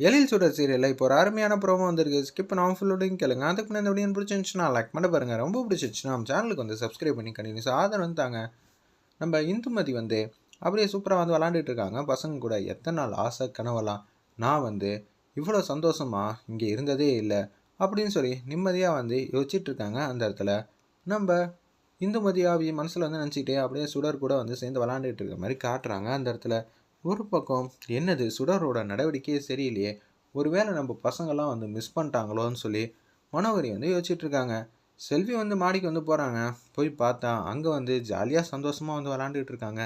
எழில் சுடர் சீரியலில் இப்போ ஒரு அருமையான ப்ரோமோ வந்திருக்கு. ஸ்கிப் பண்ணாமல் ஃபுல்லோடையும் கேளுங்க. அதுக்கு முன்னாடி இந்த வீடியோ பிடிச்சிருந்துச்சுன்னா லைக் பண்ண பாருங்கள் ரொம்ப பிடிச்சிருச்சுன்னா நம்ம சேனலுக்கு வந்து சப்ஸ்கிரைப் பண்ணி கண்டினியூஸ் ஆதரவு வந்து தாங்க. நம்ம இந்துமதி வந்து அப்படியே சூப்பராக வந்து விளாண்டுட்டு இருக்காங்க. பசங்க கூட எத்தனை நாள் ஆசை கனவெல்லாம். நான் வந்து இவ்வளோ சந்தோஷமாக இங்கே இருந்ததே இல்லை அப்படின்னு சொல்லி நிம்மதியாக வந்து யோசிச்சுட்டு இருக்காங்க அந்த இடத்துல. நம்ம இந்துமதியாவி மனசில் வந்து நினச்சிக்கிட்டே அப்படியே சுடர் கூட வந்து சேர்ந்து விளாண்டுட்டு இருக்க மாதிரி காட்டுறாங்க அந்த இடத்துல. ஒரு பக்கம் என்னது சுடரோட நடவடிக்கையே சரியில்லையே ஒருவேளை நம்ம பசங்கள்லாம் வந்து மிஸ் பண்ணிட்டாங்களோன்னு சொல்லி மனோகரி வந்து யோசிச்சுட்ருக்காங்க. செல்வி வந்து மாடிக்கு வந்து போகிறாங்க போய் பார்த்தா அங்கே வந்து ஜாலியாக சந்தோஷமாக வந்து விளாண்டுட்டு இருக்காங்க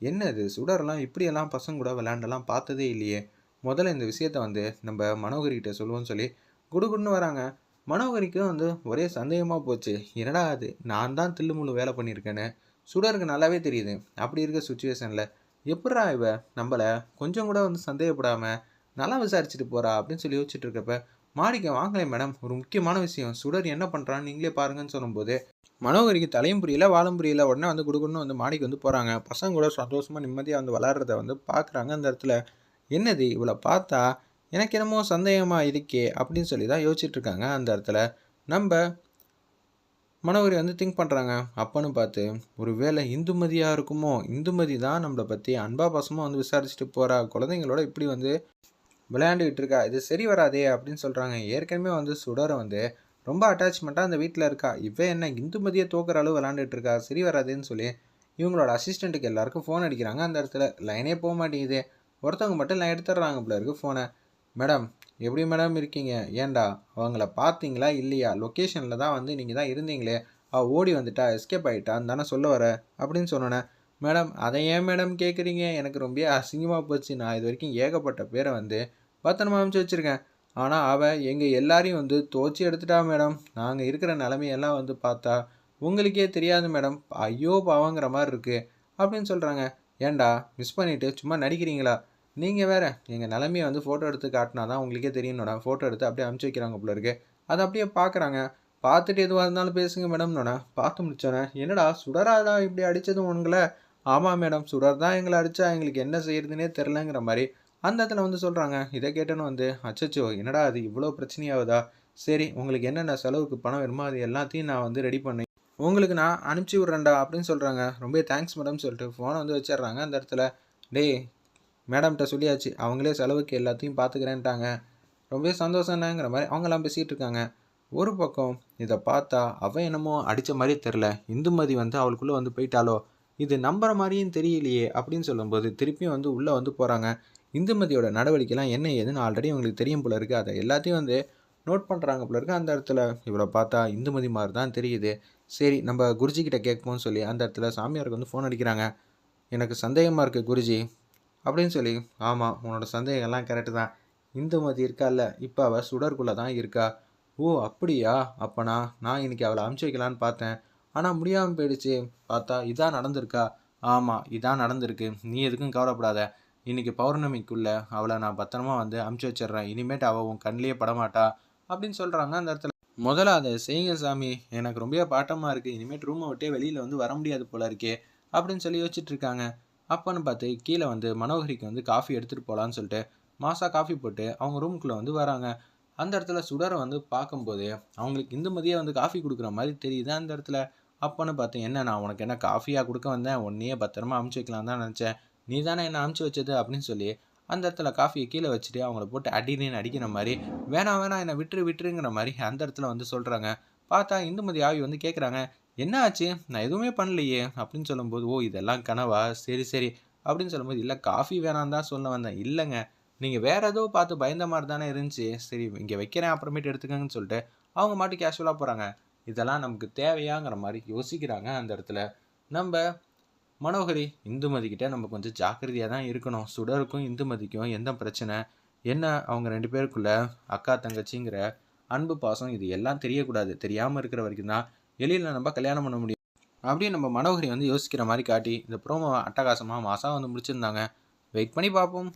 என்னது சுடர்லாம் இப்படியெல்லாம் பசங்க கூட விளாண்டெல்லாம் பார்த்ததே இல்லையே. முதல்ல இந்த விஷயத்த வந்து நம்ம மனோகரிக்கிட்ட சொல்லுவோம்னு சொல்லி குடுகுடுன்னு வராங்க. மனோகரிக்கும் வந்து ஒரே சந்தேகமாக போச்சு. என்னடா அது நான் தான் தில்லுமுள்ளு வேலை பண்ணியிருக்கேன்னு. சுடருக்கு நல்லாவே தெரியுது. அப்படி இருக்க சுச்சுவேஷனில் எப்படா இவ? நம்மளை கொஞ்சம் கூட வந்து சந்தேகப்படாமல் நல்லா விசாரிச்சுட்டு போகிறா அப்படின்னு சொல்லி யோசிச்சுட்டு இருக்கப்ப மாடிக்க வாங்கலை மேடம் ஒரு முக்கியமான விஷயம். சுடர் என்ன பண்ணுறான்னு நீங்களே பாருங்கன்னு சொல்லும்போது மனோகரிக்கு தலையும் புரியல வாழும் புரியல. உடனே வந்து கொடுக்கணும்னு வந்து மாடிக்கு வந்து போகிறாங்க பசங்க கூட சந்தோஷமாக நிம்மதியாக வந்து விளாட்றத வந்து பார்க்குறாங்க அந்த இடத்துல என்னது இவளை பார்த்தா எனக்கு என்னமோ சந்தேகமாக இருக்கே அப்படின்னு சொல்லி தான் யோசிச்சுட்டு இருக்காங்க அந்த இடத்துல நம்ம மனோகரி வந்து திங்க் பண்ணுறாங்க அப்பன்னு பார்த்து ஒரு வேளை இந்துமதியாக இருக்குமோ? இந்துமதி தான் நம்மளை பற்றி அன்பா பாசமாக வந்து விசாரிச்சுட்டு போகிறா குழந்தைங்களோட இப்படி வந்து விளையாண்டுக்கிட்டு இருக்கா. இது சரி வராதே அப்படின்னு சொல்கிறாங்க ஏற்கனவே வந்து சுடரை வந்து ரொம்ப அட்டாச்மெண்ட்டாக அந்த வீட்டில் இருக்கா. இவன் என்ன இந்துமதியை தோக்குற அளவு விளாண்டுட்டு இருக்கா? சரி வராதேன்னு சொல்லி இவங்களோட அசிஸ்டண்ட்டுக்கு எல்லாருக்கும் ஃபோன் அடிக்கிறாங்க அந்த இடத்துல. லைனே போக மாட்டேங்குது. ஒருத்தவங்க மட்டும் லைன் எடுத்துடுறாங்க போல இருக்குது ஃபோனை மேடம் எப்படி மேடம் இருக்கீங்க? ஏன்டா? அவங்கள பார்த்தீங்களா? இல்லையா? லொக்கேஷனில் தான் வந்து நீங்கள் தான் இருந்தீங்களே. அவள் ஓடி வந்துட்டா எஸ்கேப் ஆகிட்டான்னு தானே சொல்ல வர? அப்படின்னு சொன்னோன்னே மேடம் அதை ஏன் மேடம் கேட்குறீங்க எனக்கு ரொம்ப அசிங்கமாக போச்சு. நான் இது வரைக்கும் ஏகப்பட்ட பேரை வந்து பத்திரமா அனுப்பிச்சி வச்சுருக்கேன். ஆனால் அவள் எங்கள் எல்லாரையும் வந்து தோச்சி எடுத்துட்டா மேடம் நாங்கள் இருக்கிற நிலமையெல்லாம் வந்து பார்த்தா உங்களுக்கே தெரியாது மேடம் ஐயோ பாவங்கிற மாதிரி இருக்குது அப்படின்னு சொல்கிறாங்க ஏன்டா? மிஸ் பண்ணிவிட்டு சும்மா நடிக்கிறீங்களா? நீங்கள் வேறு எங்கள் நிலமையை வந்து ஃபோட்டோ எடுத்து காட்டினா தான் உங்களுக்கே தெரியணும்டா ஃபோட்டோ எடுத்து அப்படியே அனுப்பிச்சி வைக்கிறாங்க போல இருக்கு. அதை அப்படியே பார்க்குறாங்க. பார்த்துட்டு எதுவாக இருந்தாலும் பேசுங்க மேடம்னோட பார்த்து முடிச்சோன்னே என்னடா சுடராடா இப்படி அடித்ததும் உங்களை ஆமாம் மேடம் சுடர் தான் எங்களை அடித்தா எங்களுக்கு என்ன செய்யறதுனே தெரிலங்கிற மாதிரி அந்த இடத்துல வந்து சொல்கிறாங்க இதை கேட்டேன்னு வந்து அச்சச்சோ என்னடா அது இவ்வளோ பிரச்சனையாகுதா? சரி உங்களுக்கு என்னென்ன செலவுக்கு பணம் வேணுமோ அது எல்லாத்தையும் நான் வந்து ரெடி பண்ணி உங்களுக்கு நான் அனுப்பிச்சி விட்றேன்டா அப்படின்னு சொல்கிறாங்க ரொம்ப தேங்க்ஸ் மேடம் சொல்லிட்டு ஃபோனை வந்து வச்சிடுறாங்க அந்த இடத்துல. டேய் மேடம்கிட்ட சொல்லியாச்சு அவங்களே செலவுக்கு எல்லாத்தையும் பார்த்துக்கிறேன்ட்டாங்க ரொம்பவே சந்தோஷம்னாங்கிற மாதிரி அவங்கெல்லாம் பேசிகிட்டு இருக்காங்க. ஒரு பக்கம் இதை பார்த்தா அவன் என்னமோ அடித்த மாதிரி தெரில இந்துமதி வந்து அவளுக்குள்ளே வந்து போயிட்டாலோ இது நம்புற மாதிரியும் தெரியலையே அப்படின்னு சொல்லும்போது திருப்பியும் வந்து உள்ளே வந்து போகிறாங்க இந்துமதியோட நடவடிக்கைலாம் என்ன ஏதுன்னு ஆல்ரெடி அவங்களுக்கு தெரியும் போல இருக்குது அதை எல்லாத்தையும் வந்து நோட் பண்ணுறாங்க போல இருக்குது அந்த இடத்துல இவ்வளோ பார்த்தா இந்துமதி மாதிரி தான் தெரியுது. சரி நம்ம குருஜி கிட்ட கேட்போம்னு சொல்லி அந்த இடத்துல சாமியாருக்கு வந்து ஃபோன் அடிக்கிறாங்க. எனக்கு சந்தேகமாக இருக்குது குருஜி. அப்படின்னு சொல்லி ஆமாம் உன்னோட சந்தேகம்லாம் கரெக்டு தான். இந்துமதி இருக்கால்ல இப்போ அவள் சுடர்குள்ளே தான் இருக்கா? ஓ அப்படியா? அப்போனா நான் இன்னைக்கு அவளை அமுச்சு வைக்கலான்னு பார்த்தேன். ஆனால் முடியாமல் போயிடுச்சு. பார்த்தா இதான் நடந்திருக்கா? ஆமாம் இதான் நடந்திருக்கு. நீ எதுக்கும் கவலைப்படாத. இன்னைக்கு பௌர்ணமிக்குள்ளே அவளை நான் பத்திரமா வந்து அமுச்சு வச்சிடுறேன். இனிமேட்டு அவள் உன் கண்ணிலேயே படமாட்டா. அப்படின்னு சொல்கிறாங்க அந்த இடத்துல. முதல்ல அதை செய்யுங்க சாமி. எனக்கு ரொம்ப பாட்டமாக இருக்குது இனிமேட்டு ரூமை விட்டே வெளியில் வந்து வர முடியாது போல இருக்கே. அப்படின்னு சொல்லி யோசிச்சுட்டு இருக்காங்க. அப்போன்னு பார்த்து கீழே வந்து மனோகரிக்கு வந்து காஃபி எடுத்துகிட்டு போகலான்னு சொல்லிட்டு மாசா காஃபி போட்டு அவங்க ரூம்குள்ளே வந்து வராங்க. அந்த இடத்துல சுடரை வந்து பார்க்கும்போது அவங்களுக்கு இந்த மதியம் வந்து காஃபி கொடுக்குற மாதிரி தெரியுது அந்த இடத்துல. அப்போன்னு பார்த்து என்ன நான் உனக்கு என்ன காஃபியாக கொடுக்க வந்தேன்? உன்னையே பத்திரமா அமுச்சு வைக்கலாம் தான் நினச்சேன். நீ தானே என்ன அமுச்சு வச்சது? அப்படின்னு சொல்லி அந்த இடத்துல காஃபியை கீழே வச்சுட்டு அவங்கள போட்டு அடினு அடிக்கிற மாதிரி வேணாம் வேணாம் என்னை விட்டுரு விட்டுருங்கிற மாதிரி அந்த இடத்துல வந்து சொல்கிறாங்க பார்த்தா இந்துமதி ஆவி வந்து கேட்குறாங்க என்ன ஆச்சு நான் எதுவுமே பண்ணலையே அப்படின்னு சொல்லும்போது ஓ இதெல்லாம் கனவா? சரி சரி. அப்படின்னு சொல்லும்போது இல்லை காஃபி வேணாம் தான் சொல்ல வந்தேன். இல்லைங்க. நீங்கள் வேற ஏதோ பார்த்து பயந்த மாதிரி தானே இருந்துச்சு. சரி இங்கே வைக்கிறேன் அப்புறமேட்டு எடுத்துக்கங்கன்னு சொல்லிட்டு அவங்க மாட்டு கேஷுவலாக போகிறாங்க இதெல்லாம் நமக்கு தேவையாங்கிற மாதிரி யோசிக்கிறாங்க அந்த இடத்துல. நம்ம மனோகரி இந்துமதிக்கிட்ட நம்ம கொஞ்சம் ஜாக்கிரதையாக தான் இருக்கணும். சுடருக்கும் இந்துமதிக்கும் எந்த பிரச்சனை? என்ன அவங்க ரெண்டு பேருக்குள்ள அக்கா தங்கச்சிங்கிற அன்பு பாசம் இது எல்லாம் தெரியக்கூடாது. தெரியாமல் இருக்கிற வரைக்கும் தான் எளியில் நம்ம கல்யாணம் பண்ண முடியும். அப்படின்னு நம்ம மனோகரி வந்து யோசிக்கிற மாதிரி காட்டி இந்த ப்ரோமோ அட்டகாசமாக மாதம் வந்து முடிச்சிருந்தாங்க. வெயிட் பண்ணி பார்ப்போம்.